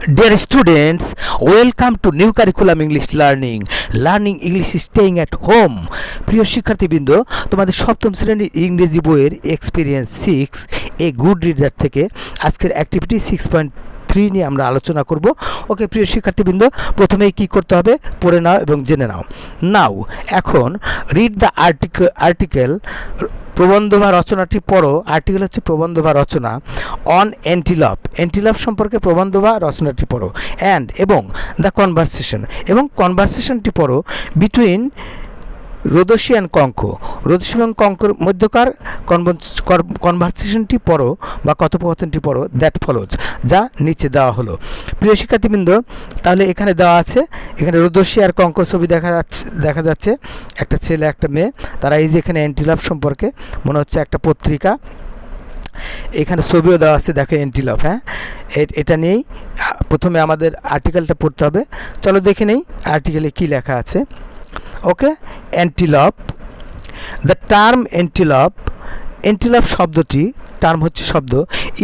Dear students, welcome to new curriculum English learning. English is staying at home. প্রিয় শিক্ষার্থীবৃন্দ তোমাদের সপ্তম শ্রেণির ইংরেজি বইয়ের experience six a good reader থেকে আজকের অ্যাক্টিভিটি সিক্স পয়েন্ট থ্রি নিয়ে আমরা আলোচনা করব ওকে প্রিয় শিক্ষার্থীবৃন্দ প্রথমেই কি করতে হবে পড়ে নাও এবং জেনে নাও নাও এখন রিড দ্য আর্টিকেল আর্টিকেল প্রবন্ধ বা রচনাটি পড়ো। আর্টিকেল হচ্ছে প্রবন্ধ বা রচনা অন এন্টিলপ এন্টিলপ সম্পর্কে প্রবন্ধ বা রচনাটি পড়ো। অ্যান্ড এবং দ্য কনভারসেশন এবং কনভারসেশনটি পড়ো বিটুইন রোদসী অ্যান্ড কঙ্ক। এবং কঙ্কর মধ্যকার কনভারসেশনটি পড়ো বা কথোপকথনটি পড়ো, দ্যাট ফলোজ যা নিচে দেওয়া হলো। প্রিয় শিক্ষার্থীবৃন্দ, তাহলে এখানে দেওয়া আছে, এখানে রোদসী আর কঙ্ক ছবি দেখা যাচ্ছে দেখা যাচ্ছে। একটা ছেলে, একটা মেয়ে, তারা এই যে এখানে অ্যান্টিলাভ সম্পর্কে, মনে হচ্ছে একটা পত্রিকা। এখানে ছবিও দেওয়া আছে, দেখো এন্টিলভ হ্যাঁ? এটা নিয়েই প্রথমে আমাদের আর্টিকেলটা পড়তে হবে। চলো দেখে নেই, আর্টিকেলে কি লেখা আছে। Okay antelope the term antelope antelope শব্দটি টার্ম হচ্ছে শব্দ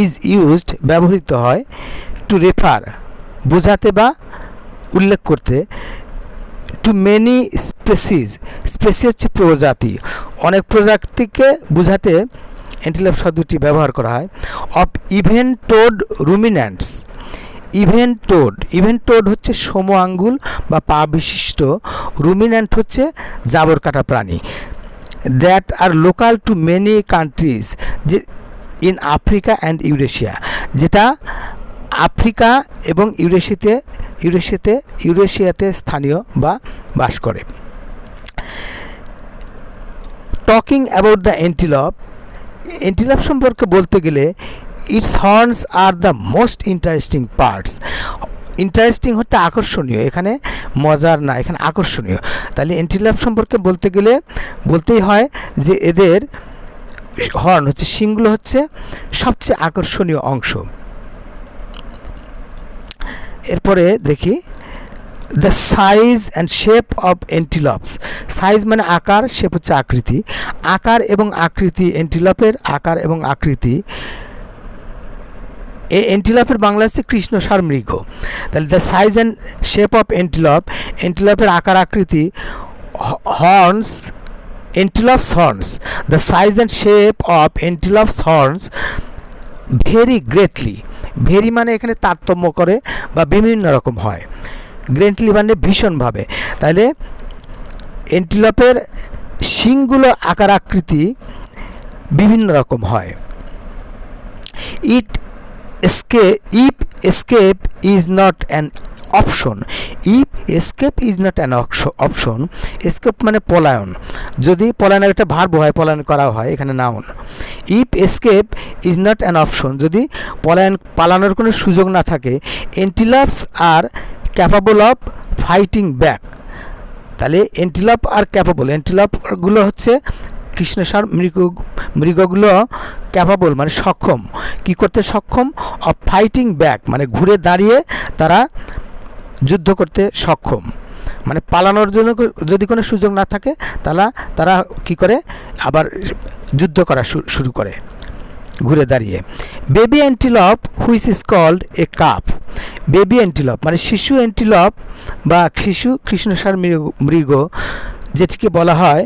ইজ ইউজড ব্যবহৃত হয় টু রেফার বোঝাতে বা উল্লেখ করতে টু মেনি স্পেসিস স্পেসি হচ্ছে প্রজাতি। অনেক প্রজাতিকে বোঝাতে অ্যান্টিলপ শব্দটি ব্যবহার করা হয়। Of even toed রুমিন্যান্টস ইভেন্টোড। ইভেন্টোড হচ্ছে সম আঙ্গুল বা পা বিশিষ্ট রুমিন্যান্ট হচ্ছে জাবর কাটা প্রাণী। That are local to many countries যে ইন আফ্রিকা অ্যান্ড ইউরেশিয়া যেটা আফ্রিকা এবং ইউরেশিয়াতে ইউরেশিয়াতে ইউরেশিয়াতে স্থানীয় বা বাস করে। Talking about the antelope antelope সম্পর্কে বলতে গেলে its horns are the most interesting parts interesting হচ্ছে আকর্ষণীয়। এখানে মজার না, এখানে আকর্ষণীয়। তাহলে এন্টিলপ সম্পর্কে বলতে গেলে বলতেই হয় যে এদের হর্ন হচ্ছে, শিংগুলো হচ্ছে সবচেয়ে আকর্ষণীয় অংশ। এরপরে দেখি the size and shape of antelopes size মানে আকার শেপ হচ্ছে আকৃতি। আকার এবং আকৃতি এন্টিলপের আকার এবং আকৃতি। এই এন্টিলপের বাংলা হচ্ছে কৃষ্ণসার মৃগ। তাহলে the size and shape of antelope এন্টিলপের আকার আকৃতি horns antelopes horns the size and shape of antelopes horns very greatly very মানে এখানে তারতম্য করে বা বিভিন্ন রকম হয়। গ্রেটলি মানে ভীষণভাবে। তাহলে এন্টিলপের শিংগুলো আকার আকৃতি বিভিন্ন রকম হয়। It esc if escape is not an option if escape is not an option escape মানে পলায়ন। যদি পলায়নের একটা ভার্ব হয়, পলায়ন করা হয়, এখানে noun if escape is not an option যদি পলায়ন, পালানোর কোনো সুযোগ না থাকে antelopes are capable of fighting back তাহলে এন্টিলপ আর ক্যাপাবল এন্টিলপগুলো হচ্ছে কৃষ্ণসার মৃগ, মৃগগুলো ক্যাপাবল মানে সক্ষম। কি করতে সক্ষম? অফ ফাইটিং ব্যাক মানে ঘুরে দাঁড়িয়ে তারা যুদ্ধ করতে সক্ষম। মানে পালানোর জন্য যদি কোনো সুযোগ না থাকে তাহলে তারা কি করে? আবার যুদ্ধ করা শুরু করে, ঘুরে দাঁড়িয়ে। Baby antelope which is called a cub baby antelope মানে শিশু অ্যান্টিলপ বা শিশু কৃষ্ণসার মৃগ মৃগ, যেটিকে বলা হয়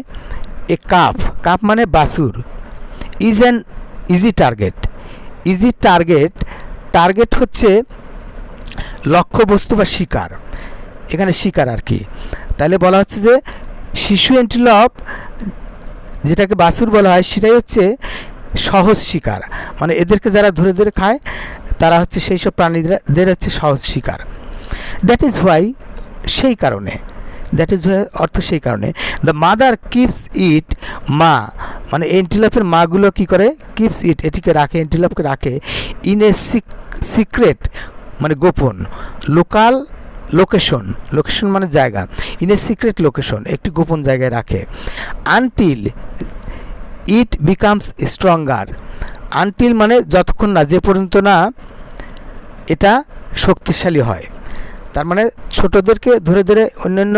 এ কাপ কাপ মানে বাসুর is an easy target. Easy target target হচ্ছে লক্ষ্যবস্তু বা শিকার। এখানে শিকার আর কি। তাহলে বলা হচ্ছে যে শিশু অ্যান্টিলপ যেটাকে বাসুর বলা হয়, সেটাই হচ্ছে সহজ শিকার। মানে এদেরকে যারা ধরে ধরে খায়, তারা হচ্ছে সেই সব প্রাণীদের হচ্ছে সহজ শিকার। দ্যাট ইজ হোয়াই সেই কারণে দ্যাট ইজ অর্থ সেই কারণে। দ্য মাদার কিপস ইট মা মানে এন্টিলাপের মাগুলো কি করে? কিপস ইট এটিকে রাখে এন্টিলাপকে রাখে ইন এ সিক্রেট মানে গোপন লোকাল লোকেশন লোকেশন মানে জায়গা ইন এ সিক্রেট লোকেশন একটি গোপন জায়গায় রাখে। Until it becomes stronger until মানে যতক্ষণ না, যে পর্যন্ত না এটা শক্তিশালী হয়। তার মানে ছোটদেরকে ধরে ধরে অন্যান্য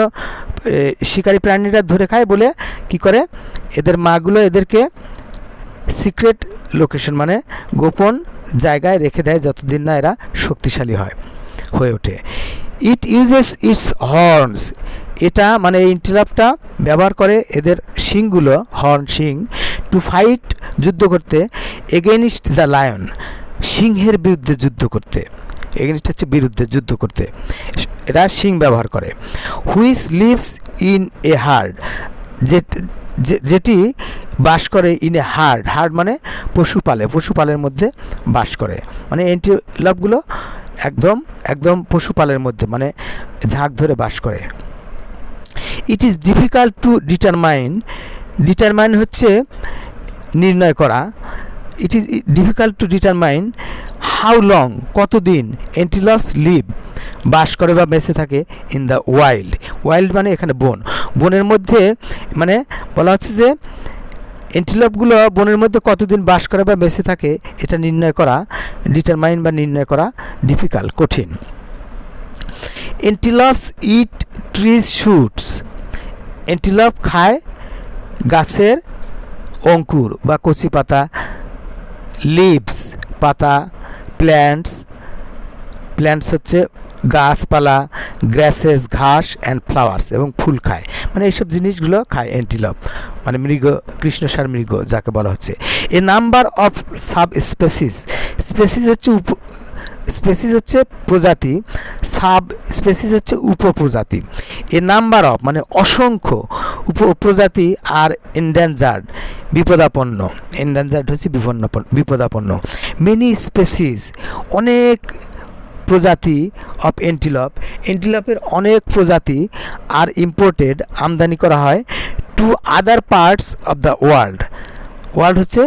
শিকারী প্রাণীরা ধরে খায় বলে কি করে? এদের মাগুলো এদেরকে সিক্রেট লোকেশন মানে গোপন জায়গায় রেখে দেয় যতদিন না এরা শক্তিশালী হয়, হয়ে ওঠে। ইট ইউজেস ইটস হর্নস এটা মানে এই ইন্টিলাপটা ব্যবহার করে এদের শিংগুলো হর্ন শিং টু ফাইট যুদ্ধ করতে এগেনিস্ট দ্য লায়ন সিংহের বিরুদ্ধে যুদ্ধ করতে। এগেনিস্ট হচ্ছে বিরুদ্ধে যুদ্ধ করতে। এরা সিং ব্যবহার করে। হুইস লিভস ইন এ হার্ড। যেটি বাস করে ইন এ হার্ড। হার্ড মানে পশুপালে। পশুপালের মধ্যে বাস করে। মানে এন্টিলপগুলো একদম একদম পশুপালের মধ্যে মানে ঝাঁক ধরে বাস করে। It is difficult to determine. Determine হচ্ছে নির্ণয় করা। It is difficult to determine how long কতদিন এন্টিলপস লিভ বাস করে বা বেঁচে থাকে ইন দ্য ওয়াইল্ড ওয়াইল্ড মানে এখানে বন। বনের মধ্যে মানে বলা হচ্ছে যে এন্টিলপগুলো বনের মধ্যে কতদিন বাস করে বা বেঁচে থাকে, এটা নির্ণয় করা ডিটারমাইন বা নির্ণয় করা ডিফিকাল্ট কঠিন। এন্টিলপস ইট ট্রিজ শুটস এন্টিলপ খায় গাছের অঙ্কুর বা কচি পাতা। লিভস পাতা প্ল্যান্টস প্ল্যান্টস হচ্ছে গাছপালা গ্রাসেস ঘাস অ্যান্ড ফ্লাওয়ার্স এবং ফুল খায়। মানে এইসব জিনিসগুলো খায় অ্যান্টিলপ মানে মৃগ কৃষ্ণসার মৃগ যাকে বলা হচ্ছে। A number of sub species species হচ্ছে উপ স্পেসিস হচ্ছে প্রজাতি সাব স্পেসিস হচ্ছে উপপ্রজাতি। এ নাম্বার অফ মানে অসংখ্য উপপ্রজাতি আর এন্ডেঞ্জার্ড বিপদাপন্ন। এন্ডেঞ্জার্ড হচ্ছে বিপন্ন, বিপদাপন্ন। মেনি স্পেসিস অনেক প্রজাতি অফ এন্টিলপ এন্টিলপের অনেক প্রজাতি আর ইম্পোর্টেড আমদানি করা হয় to other parts of the world world হচ্ছে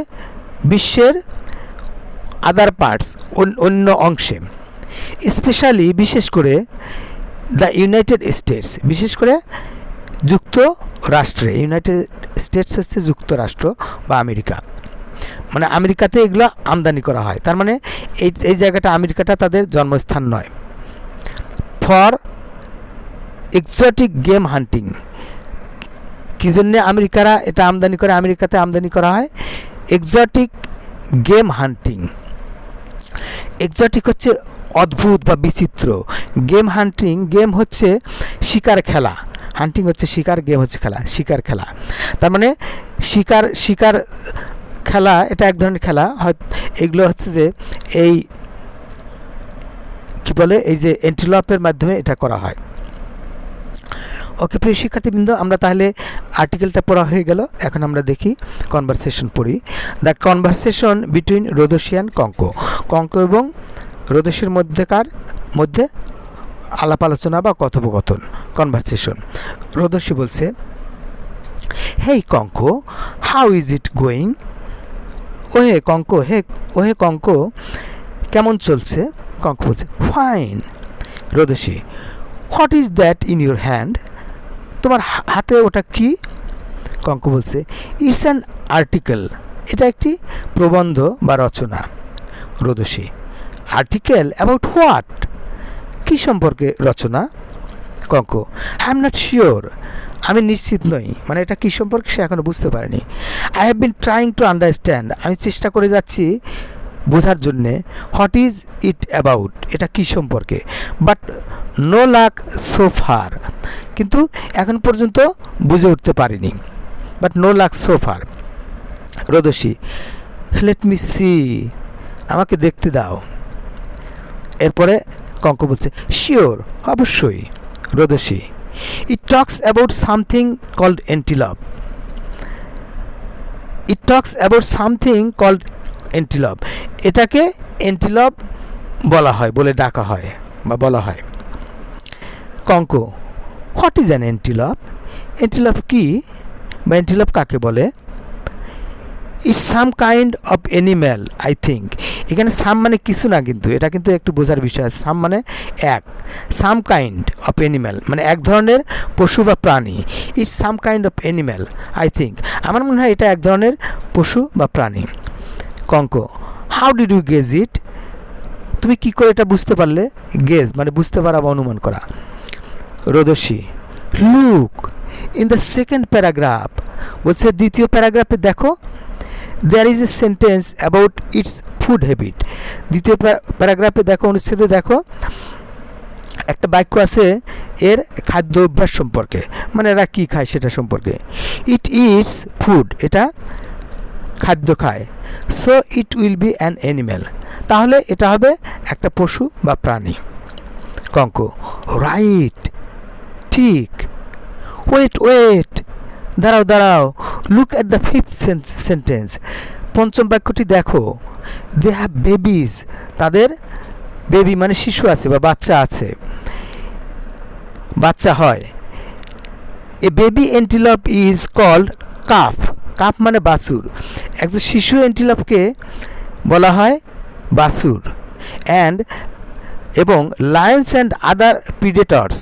বিশ্বের আদার পার্টস অন্য অংশে। স্পেশালি বিশেষ করে দ্য ইউনাইটেড স্টেটস বিশেষ করে যুক্তরাষ্ট্রে ইউনাইটেড স্টেটস হচ্ছে যুক্তরাষ্ট্র বা আমেরিকা। মানে আমেরিকাতে এগুলো আমদানি করা হয়। তার মানে এই এই জায়গাটা আমেরিকাটা তাদের জন্মস্থান নয়। ফর এক্সোটিক গেম হান্টিং কী জন্যে আমেরিকারা এটা আমদানি করে? আমেরিকাতে আমদানি করা হয়। এক্সোটিক গেম হান্টিং এক্সোটিক হচ্ছে অদ্ভুত বা বিচিত্র। গেম হান্টিং গেম হচ্ছে শিকার খেলা। হান্টিং হচ্ছে শিকার গেম হচ্ছে খেলা, শিকার খেলা। তার মানে শিকার শিকার খেলা, এটা এক ধরনের খেলা। হয়, এগুলো হচ্ছে যে এই কি বলে? এই যে এন্টিলপের মাধ্যমে এটা করা হয়। ওকে প্রিয় শিক্ষার্থীবৃন্দ, আমরা তাহলে আর্টিকেলটা পড়া হয়ে গেল। এখন আমরা দেখি কনভারসেশন পড়ি। The conversation between Rodoshi and Konko Konko এবং রোদসীর মধ্যেকার মধ্যে আলাপ আলোচনা বা কথোপকথন কনভারসেশন রোদসী বলছে, hey Konko how is it going ওহে কঙ্ক, হে, ওহে কঙ্ক, কেমন চলছে? কঙ্ক বলছে fine Rodoshi what is that in your hand তোমার হাতে ওটা কি? কঙ্ক বলছে ইটস অ্যান আর্টিকেল এটা একটি প্রবন্ধ বা রচনা। রোদসী আর্টিকেল অ্যাবাউট হোয়াট কী সম্পর্কে রচনা? Konko I am not sure আমি নিশ্চিত নই। মানে এটা কী সম্পর্কে সে এখনও বুঝতে পারেনি। I have been trying to understand আমি চেষ্টা করে যাচ্ছি বোঝার জন্যে। হোয়াট ইজ ইট অ্যাবাউট এটা কী সম্পর্কে? But no luck so far কিন্তু এখন পর্যন্ত বুঝে উঠতে পারিনি। But no luck so far Rodoshi let me see আমাকে দেখতে দাও। এরপরে কঙ্ক বলছে শিওর অবশ্যই। Rodoshi it talks about something called antelope it talks about something called antelope এটাকে এন্টিলভ বলা হয় বলে ডাকা হয় বা বলা হয়। Konko what is an antelope antelope কী? বা এন্টিলভ কাকে বলে? Is some kind of animal I think এখানে সাম মানে কিছু না কিন্তু, এটা কিন্তু একটু বোঝার বিষয় সাম মানে এক। সাম কাইন্ড অফ অ্যানিম্যাল মানে এক ধরনের পশু বা প্রাণী। It's some kind of animal I think আমার মনে হয় এটা এক ধরনের পশু বা প্রাণী। Konko how did you guess it তুমি কি করে এটা বুঝতে পারলে? গেজ মানে বুঝতে পারা বা অনুমান করা। Rodoshi look in the second paragraph বলছে দ্বিতীয় প্যারাগ্রাফে দেখো there is a sentence about it's food habit দ্বিতীয় প্যারাগ্রাফে দেখো, অনুচ্ছেদে দেখো, একটা বাক্য আছে এর খাদ্য অভ্যাস সম্পর্কে। মানে এরা কী খায় সেটা সম্পর্কে। ইট ইটস ফুড এটা খাদ্য খায়। So it will be an animal তাহলে এটা হবে একটা পশু বা প্রাণী। কঙ্ক রাইট ঠিক। ওয়েট ওয়েট দাঁড়াও দাঁড়াও। Look at the fifth sentence পঞ্চম বাক্যটি দেখো। দে হ্যাভ বেবিজ তাদের বেবি মানে শিশু আছে বা বাচ্চা আছে। বাচ্চা হয়। A baby antelope is called calf calf মানে বাসুর একজন শিশু এন্টিলপকে বলা হয় বাসুর অ্যান্ড এবং lions and other predators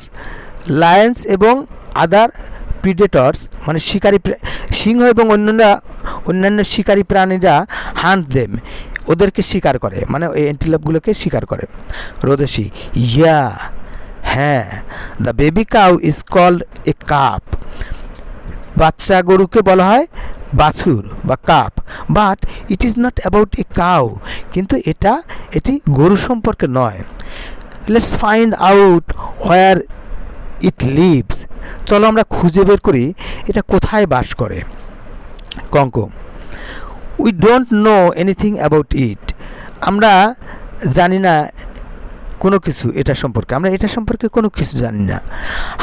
lions এবং আদার প্রিডেটর্স মানে শিকারী সিংহ এবং অন্যান্য অন্যান্য শিকারী প্রাণীরা হান্ট দেম ওদেরকে শিকার করে মানে ওই অ্যান্টিলপগুলোকে শিকার করে। রোদেশি, ইয়া হ্যাঁ the baby cow is called a calf বাচ্চা গরুকে বলা হয় বাছুর বা calf but it is not about a cow কিন্তু এটা, এটি গরু সম্পর্কে নয়। Let's find out where it lives. চলো আমরা খুঁজে বের করি এটা কোথায় বাস করে। Konko we don't know anything about it আমরা জানি না কোনো কিছু এটা সম্পর্কে। আমরা এটা সম্পর্কে কোনো কিছু জানি না।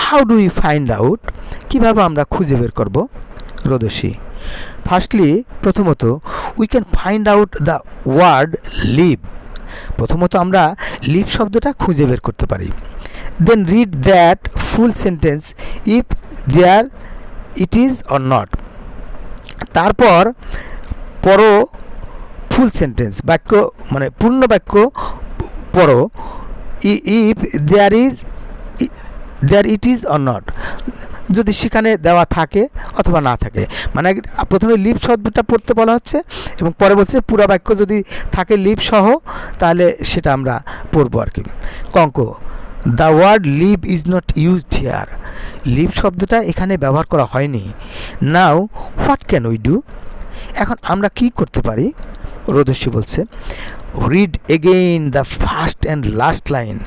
How do you find out কীভাবে আমরা খুঁজে বের করব? রোদসী ফার্স্টলি প্রথমত we can find out the word live প্রথমত আমরা লিভ শব্দটা খুঁজে বের করতে পারি। Then read that full sentence if there it is or not তারপর পড়ো ফুল সেন্টেন্স বাক্য মানে পূর্ণ বাক্য পড়ো if there is there it is or not যদি সেখানে দেওয়া থাকে অথবা না থাকে। মানে প্রথমে লিভ শব্দটা পড়তে বলা হচ্ছে এবং পরে বলছে পুরা বাক্য যদি থাকে লিভ সহ, তাহলে সেটা আমরা পড়ব আর কি। Konko the word live is not used here live শব্দটা এখানে ব্যবহার করা হয়নি। Now what can we do এখন আমরা কি করতে পারি? রোদস্যী বলছে read again the first and last line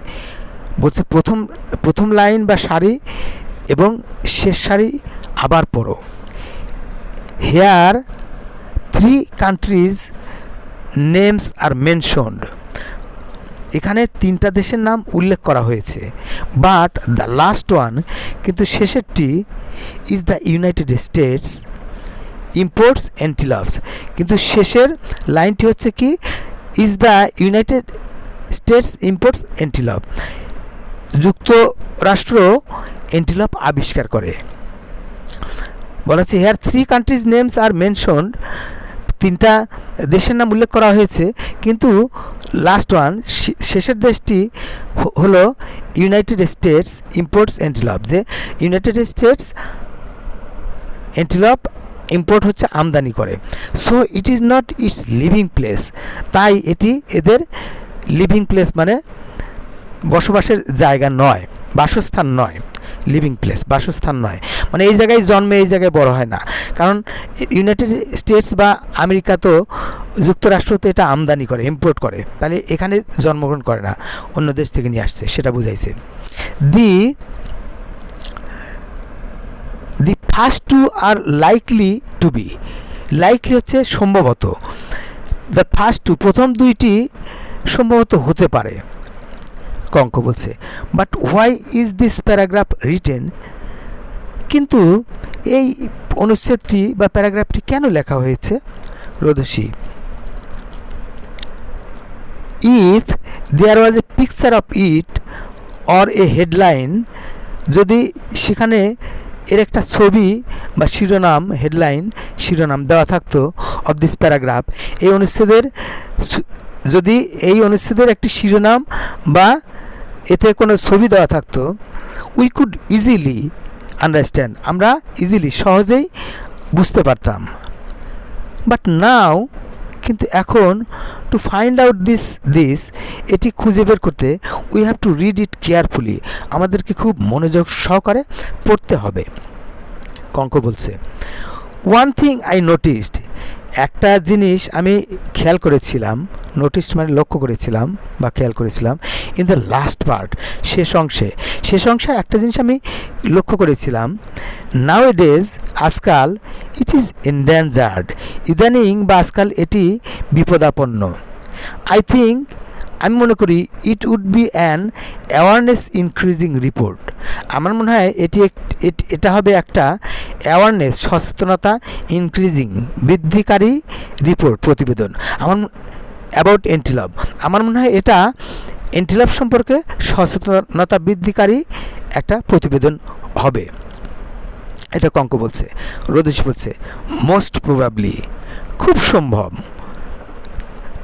বলছে, প্রথম প্রথম লাইন বা শাড়ি এবং শেষ শাড়ি আবার পড়ো। Here three countries names are mentioned এখানে তিনটা দেশের নাম উল্লেখ করা হয়েছে। বাট দ্য লাস্ট ওয়ান কিন্তু শেষেরটি is the United States imports antelopes কিন্তু শেষের লাইনটি হচ্ছে কি? Is the United States imports antelope যুক্তরাষ্ট্র অ্যান্টিলপ আবিষ্কার করে। বলা হচ্ছে here three countries names are mentioned তিনটা দেশের নাম উল্লেখ করা হয়েছে, কিন্তু লাস্ট ওয়ান শেষের দেশটি হলো ইউনাইটেড স্টেটস ইম্পোর্টস অ্যান্টিলপ যে ইউনাইটেড স্টেটস অ্যান্টিলপ ইম্পোর্ট হচ্ছে আমদানি করে। So it is not its living place তাই এটি এদের লিভিং প্লেস মানে বসবাসের জায়গা নয়। বাসস্থান নয় লিভিং প্লেস বাসস্থান নয়। মানে এই জায়গায় জন্মে এই জায়গায় বড় হয় না। কারণ ইউনাইটেড স্টেটস বা আমেরিকা তো যুক্তরাষ্ট্র তো এটা আমদানি করে ইম্পোর্ট করে। তাহলে এখানে জন্মগ্রহণ করে না, অন্য দেশ থেকে নিয়ে আসছে, সেটা বুঝাইছে। The the first two are likely to be likely হচ্ছে সম্ভবত। দ্য ফার্স্ট টু প্রথম দুইটি সম্ভবত হতে পারে। কঙ্ক বলছে but why is this paragraph written কিন্তু এই অনুচ্ছেদটি বা প্যারাগ্রাফটি কেন লেখা হয়েছে? Rodoshi if there was a picture of it or a headline যদি সেখানে এর একটা ছবি বা শিরোনাম হেডলাইন শিরোনাম দেওয়া থাকতো অফ দিস প্যারাগ্রাফ এই অনুচ্ছেদের যদি এই অনুচ্ছেদের একটি শিরোনাম বা এতে কোনো ছবি দেওয়া থাকতো উই কুড ইজিলি আন্ডারস্ট্যান্ড আমরা ইজিলি সহজেই বুঝতে পারতাম। বাট নাও কিন্তু এখন to find out this this এটি খুঁজে বের করতে we have to read it carefully আমাদেরকে খুব মনোযোগ সহকারে পড়তে হবে। কঙ্ক বলছে ওয়ান থিং আই নোটিসড একটা জিনিস আমি খেয়াল করেছিলাম নোটিস মানে লক্ষ্য করেছিলাম বা খেয়াল করেছিলাম ইন দ্য লাস্ট পার্ট শেষ অংশে। শেষ অংশে একটা জিনিস আমি লক্ষ্য করেছিলাম নাও ডেজ আজকাল ইট ইজ এন্ডেঞ্জার্ড ইদানিং বা আজকাল এটি বিপদাপন্ন। আই থিঙ্ক আমি মনে করি it would be an awareness increasing report আমার মনে হয় এটি এটা হবে একটা অ্যাওয়ারনেস সচেতনতা ইনক্রিজিং বৃদ্ধিকারী রিপোর্ট প্রতিবেদন। আমার অ্যাবাউট এন্টিলভ আমার মনে হয় এটা এন্টিলভ সম্পর্কে সচেতনতা বৃদ্ধিকারী একটা প্রতিবেদন হবে। এটা কঙ্ক বলছে, রোদেশ বলছে মোস্ট প্রবাবলি খুব সম্ভব।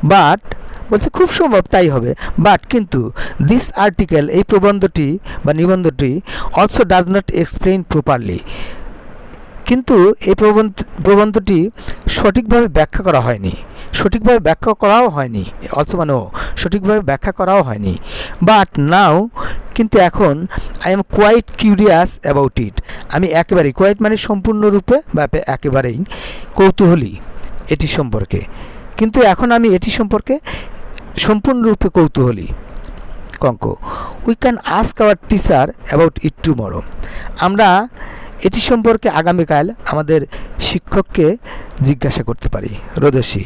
বাট বলছে, খুব সম্ভব, তাই হবে। বাট কিন্তু দিস আর্টিকেল এই প্রবন্ধটি বা নিবন্ধটি also does not explain properly কিন্তু এই প্রবন্ধ, প্রবন্ধটি সঠিকভাবে ব্যাখ্যা করা হয়নি। সঠিকভাবে ব্যাখ্যা করাও হয়নি। অলসো মানে সঠিকভাবে ব্যাখ্যা করাও হয়নি। বাট নাও কিন্তু এখন I am quite curious about it আমি একেবারেই কোয়াইট মানে সম্পূর্ণরূপে বা একেবারেই কৌতূহলী এটি সম্পর্কে। কিন্তু এখন আমি এটি সম্পর্কে সম্পূর্ণরূপে কৌতূহলী। Konko we can ask our teacher about it tomorrow আমরা এটি সম্পর্কে আগামীকাল আমাদের শিক্ষককে জিজ্ঞাসা করতে পারি। রোদসী,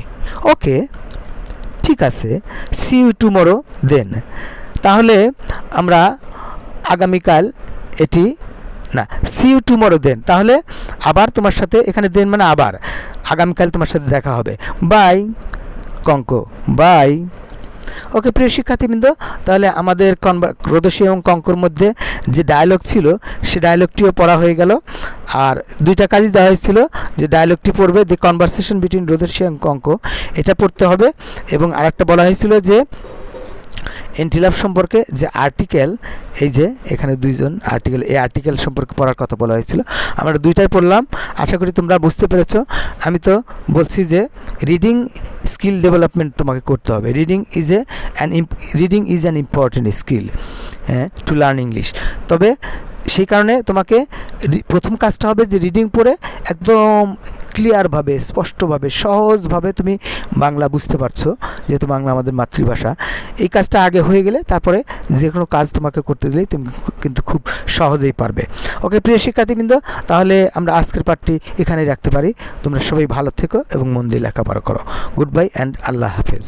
ওকে, ঠিক আছে সি ইউ টুমরো দেন তাহলে আমরা আগামীকাল এটি, না সি ইউ টুমরো দেন তাহলে আবার তোমার সাথে, এখানে দেন মানে আবার। আগামীকাল তোমার সাথে দেখা হবে। বাই কঙ্ক বাই ওকে প্রিয় শিক্ষার্থীবৃন্দ, তাহলে আমাদের রোদসী এবং কঙ্কর মধ্যে যে ডায়লগ ছিল, সে ডায়লগটিও পড়া হয়ে গেল। আর দুইটা কাজই দেওয়া হয়েছিল, যে ডায়লগটি পড়বে দি কনভারসেশন বিটুইন রোদশী এবং কঙ্ক। এটা পড়তে হবে এবং আরেকটা বলা হয়েছিল যে এন্টিলাভ সম্পর্কে যে আর্টিকেল এই যে এখানে দুইজন আর্টিকেল এই আর্টিকেল সম্পর্কে পড়ার কথা বলা হয়েছিল। আমরা দুইটাই পড়লাম। আশা করি তোমরা বুঝতে পেরেছ। আমি তো বলছি যে রিডিং স্কিল ডেভেলপমেন্ট তোমাকে করতে হবে। Reading is a an reading is an important skill হ্যাঁ টু লার্ন ইংলিশ তবে সেই কারণে তোমাকে প্রথম কাজটা হবে যে রিডিং পড়ে একদম ক্লিয়ারভাবে স্পষ্টভাবে, সহজভাবে তুমি বাংলা বুঝতে পারছ, যেহেতু বাংলা আমাদের মাতৃভাষা। এই কাজটা আগে হয়ে গেলে তারপরে যে কোনো কাজ তোমাকে করতে দিলেই তুমি কিন্তু খুব সহজেই পারবে। ওকে, প্রিয় শিক্ষার্থীবৃন্দ, তাহলে আমরা আজকের পাঠটি এখানেই রাখতে পারি। তোমরা সবাই ভালো থেকো এবং মন দিয়ে লেখাপড়া করো। গুড বাই অ্যান্ড আল্লাহ হাফেজ।